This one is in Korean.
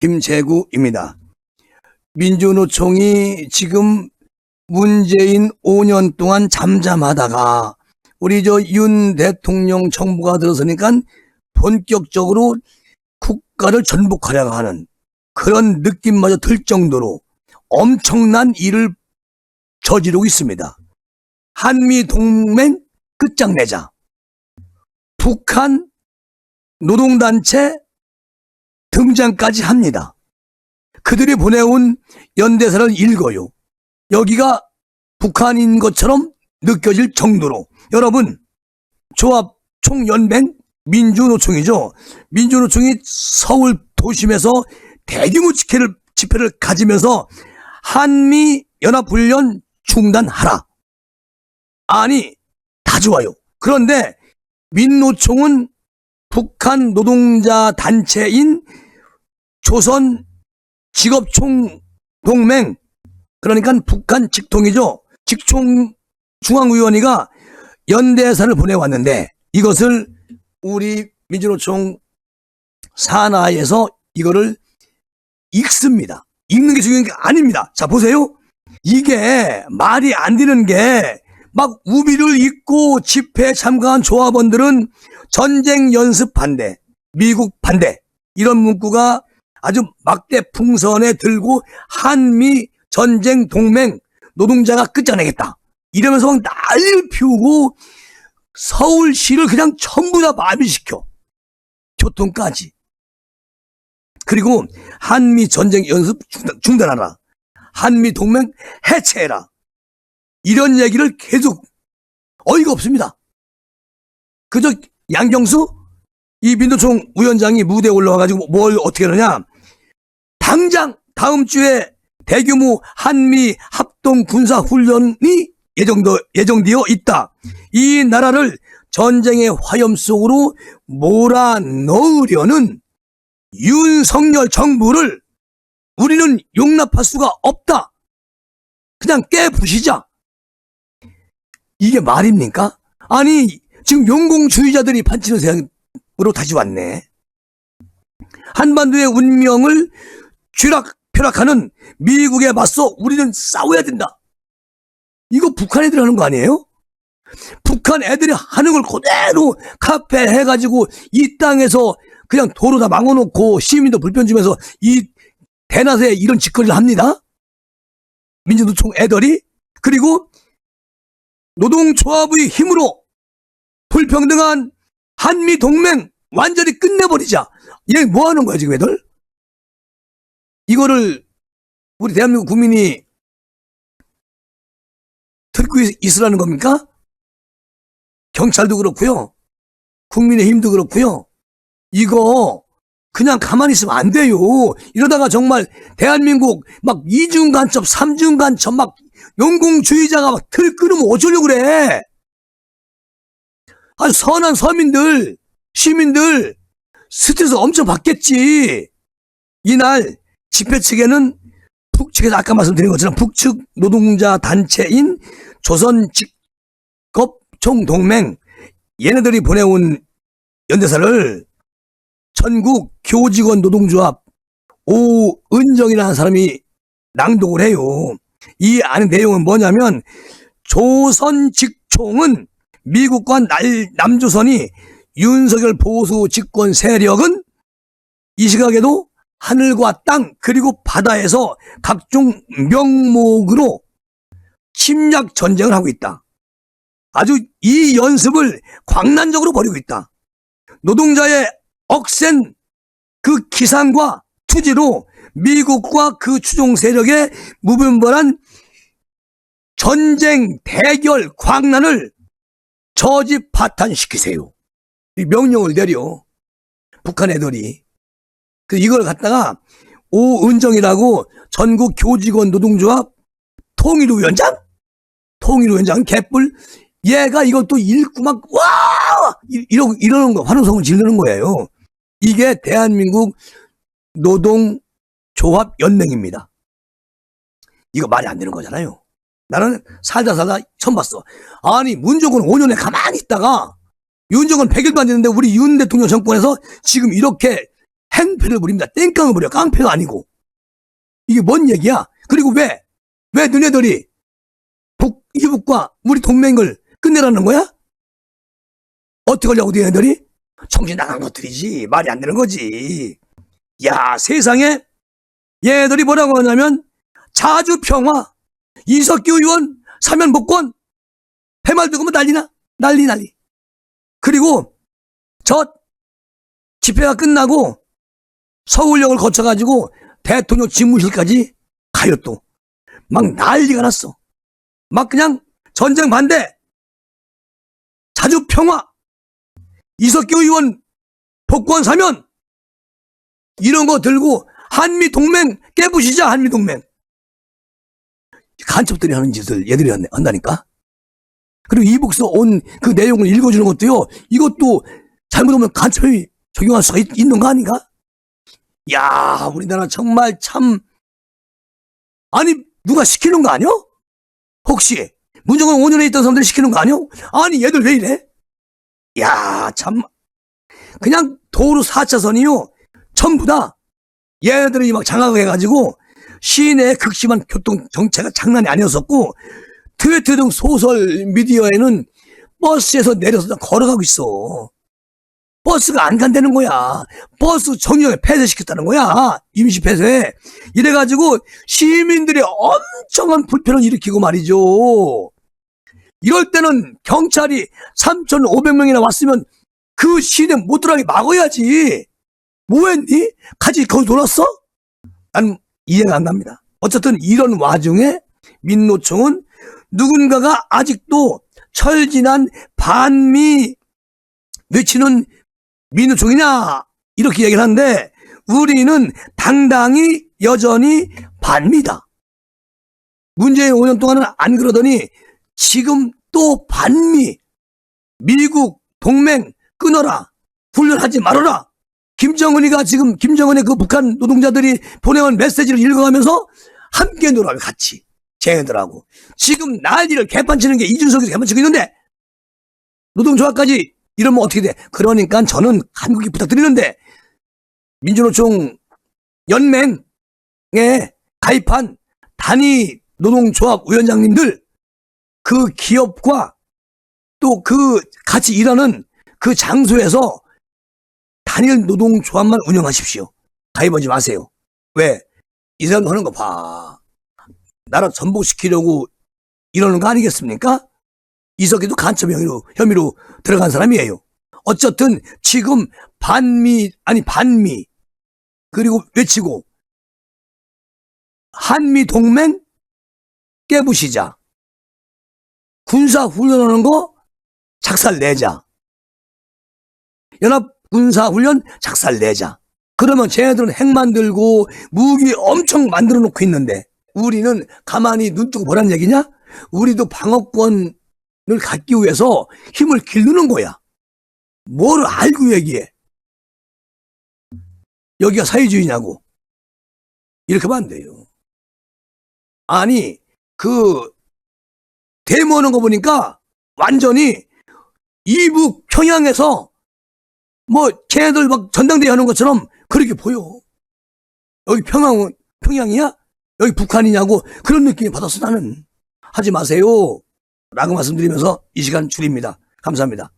김재구입니다. 민주노총이 지금 문재인 5년 동안 잠잠하다가 우리 저 윤 대통령 정부가 들어서니까 본격적으로 국가를 전복하려고 하는 그런 느낌마저 들 정도로 엄청난 일을 저지르고 있습니다. 한미 동맹 끝장내자. 북한 노동단체 등장까지 합니다. 그들이 보내온 연대사를 읽어요. 여기가 북한인 것처럼 느껴질 정도로 여러분 조합 총연맹 민주노총이죠. 민주노총이 서울 도심에서 대규모 집회를, 집회를 가지면서 한미 연합훈련 중단하라. 아니 다 좋아요. 그런데 민노총은 북한 노동자 단체인 조선 직업총 동맹 그러니까 북한 직통이죠. 직총 중앙위원회가 연대사를 보내왔는데 이것을 우리 민주노총 산하에서 이거를 읽습니다. 읽는 게 중요한 게 아닙니다. 자 보세요. 이게 말이 안 되는 게 막 우비를 입고 집회에 참가한 조합원들은 전쟁 연습 반대, 미국 반대. 이런 문구가 아주 막대 풍선에 들고 한미 전쟁 동맹 노동자가 끝장내겠다. 이러면서 막 난리를 피우고 서울시를 그냥 전부 다 마비시켜. 교통까지. 그리고 한미 전쟁 연습 중단, 중단하라. 한미 동맹 해체해라. 이런 얘기를 계속 어이가 없습니다. 그저 양경수 이 민노총 위원장이 무대에 올라와가지고 뭘 어떻게 하느냐 당장 다음 주에 대규모 한미 합동 군사 훈련이 예정도, 예정되어 있다. 이 나라를 전쟁의 화염 속으로 몰아넣으려는 윤석열 정부를 우리는 용납할 수가 없다. 그냥 깨부시자. 이게 말입니까? 아니, 지금 용공주의자들이 판치는 세상으로 다시 왔네. 한반도의 운명을 쥐락, 펴락하는 미국에 맞서 우리는 싸워야 된다. 이거 북한 애들이 하는 거 아니에요? 북한 애들이 하는 걸 그대로 카페 해가지고 이 땅에서 그냥 도로 다 망어놓고 시민도 불편 주면서 이 대낮에 이런 짓거리를 합니다. 민주노총 애들이 그리고 노동조합의 힘으로 불평등한 한미 동맹 완전히 끝내버리자. 얘 뭐 하는 거야, 지금 애들? 이거를 우리 대한민국 국민이 듣고 있- 있으라는 겁니까? 경찰도 그렇고요. 국민의힘도 그렇고요. 이거 그냥 가만히 있으면 안 돼요. 이러다가 정말 대한민국 막 이중 간첩, 삼중 간첩 막 용공주의자가 막 들끓으면 어쩌려고 그래. 아주 선한 서민들, 시민들 스트레스 엄청 받겠지. 이날 집회 측에는 북측에서 아까 말씀드린 것처럼 북측 노동자 단체인 조선 직업 총동맹 얘네들이 보내온 연대사를 전국 교직원 노동조합 오은정이라는 사람이 낭독을 해요. 이 안에 내용은 뭐냐면 조선 직총은 미국과 날, 남조선이 윤석열 보수 집권 세력은 이 시각에도 하늘과 땅 그리고 바다에서 각종 명목으로 침략 전쟁을 하고 있다. 아주 이 연습을 광란적으로 벌이고 있다. 노동자의 억센 그 기상과 투지로 미국과 그 추종 세력의 무분별한 전쟁 대결 광란을 저지 파탄시키세요. 이 명령을 내려 북한 애들이 그 이걸 갖다가 오은정이라고 전국 교직원 노동조합 통일부 위원장 통일부 위원장 개뿔 얘가 이것도 읽고 막 와! 이- 이러고 이러는 거 환호성을 지르는 거예요. 이게 대한민국 노동조합 연맹입니다. 이거 말이 안 되는 거잖아요. 나는 살다 살다 처음 봤어. 아니 문정은 5년에 가만히 있다가 윤정은 100일도 안 됐는데 우리 윤 대통령 정권에서 지금 이렇게 행패를 부립니다. 땡깡을 부려. 깡패가 아니고. 이게 뭔 얘기야? 그리고 왜? 왜 너네들이 북, 이북과 우리 동맹을 끝내라는 거야? 어떻게 하려고 너네들이? 정신 나간 것들이지. 말이 안 되는 거지. 야, 세상에 얘들이 뭐라고 하냐면 자주 평화, 이석기 의원 사면 복권, 패말 두고 뭐 난리나? 난리 난리. 그리고 저 집회가 끝나고 서울역을 거쳐가지고 대통령 집무실까지 가요 또. 막 난리가 났어. 막 그냥 전쟁 반대, 자주 평화, 이석기 의원 복권 사면 이런 거 들고 한미 동맹 깨부시자 한미 동맹. 간첩들이 하는 짓을 얘들이 한- 한다니까. 그리고 이북서 온 그 내용을 읽어주는 것도요. 이것도 잘못하면 간첩이 적용할 수가 있, 있는 거 아닌가? 야, 우리나라 정말 참 아니 누가 시키는 거 아니야? 혹시 문정원 5년에 있던 사람들이 시키는 거 아니야? 아니 얘들 왜 이래? 야, 참 그냥 도로 4차선이요. 전부 다 얘네들이 막 장악해가지고 시내 극심한 교통 정체가 장난이 아니었었고 트위터 등 소설 미디어에는 버스에서 내려서 다 걸어가고 있어. 버스가 안 간다는 거야. 버스 정령에 폐쇄시켰다는 거야. 임시 폐쇄. 이래가지고 시민들이 엄청난 불편을 일으키고 말이죠. 이럴 때는 경찰이 3,500명이나 왔으면 그 시내 못 들어가게 막아야지. 뭐 했니? 같이 거기 놀았어? 난 이해가 안 갑니다. 어쨌든 이런 와중에 민노총은 누군가가 아직도 철진한 반미 외치는 민노총이냐 이렇게 얘기를 하는데 우리는 당당히 여전히 반미다. 문재인 5년 동안은 안 그러더니 지금 또 반미 미국 동맹 끊어라 훈련하지 말아라 김정은이가 지금 김정은의 그 북한 노동자들이 보내온 메시지를 읽어가면서 함께 놀아요 같이. 쟤네들하고. 지금 난리를 개판치는 게 이준석이 개판치고 있는데 노동조합까지 이러면 어떻게 돼? 그러니까 저는 한국이 부탁드리는데 민주노총 연맹에 가입한 단위 노동조합 위원장님들 그 기업과 또 그 같이 일하는 그 장소에서 단일 노동조합만 운영하십시오. 가입하지 마세요. 왜? 이 사람 하는 거 봐. 나라 전복시키려고 이러는 거 아니겠습니까? 이석기도 간첩 혐의로, 혐의로 들어간 사람이에요. 어쨌든 지금 반미, 아니 반미, 그리고 외치고 한미 동맹 깨부시자. 군사 훈련하는 거 작살 내자. 연합 군사 훈련 작살 내자. 그러면 쟤네들은 핵 만들고 무기 엄청 만들어 놓고 있는데 우리는 가만히 눈 뜨고 보란 얘기냐? 우리도 방어권을 갖기 위해서 힘을 기르는 거야. 뭘 알고 얘기해? 여기가 사회주의냐고. 이렇게 하면 안 돼요. 아니, 그, 데모하는 거 보니까 완전히 이북 평양에서 뭐 걔네들 막 전당대회 하는 것처럼 그렇게 보여. 여기 평양, 평양이야? 여기 북한이냐고 그런 느낌이 받았어 나는. 하지 마세요. 라고 말씀드리면서 이 시간 줄입니다. 감사합니다.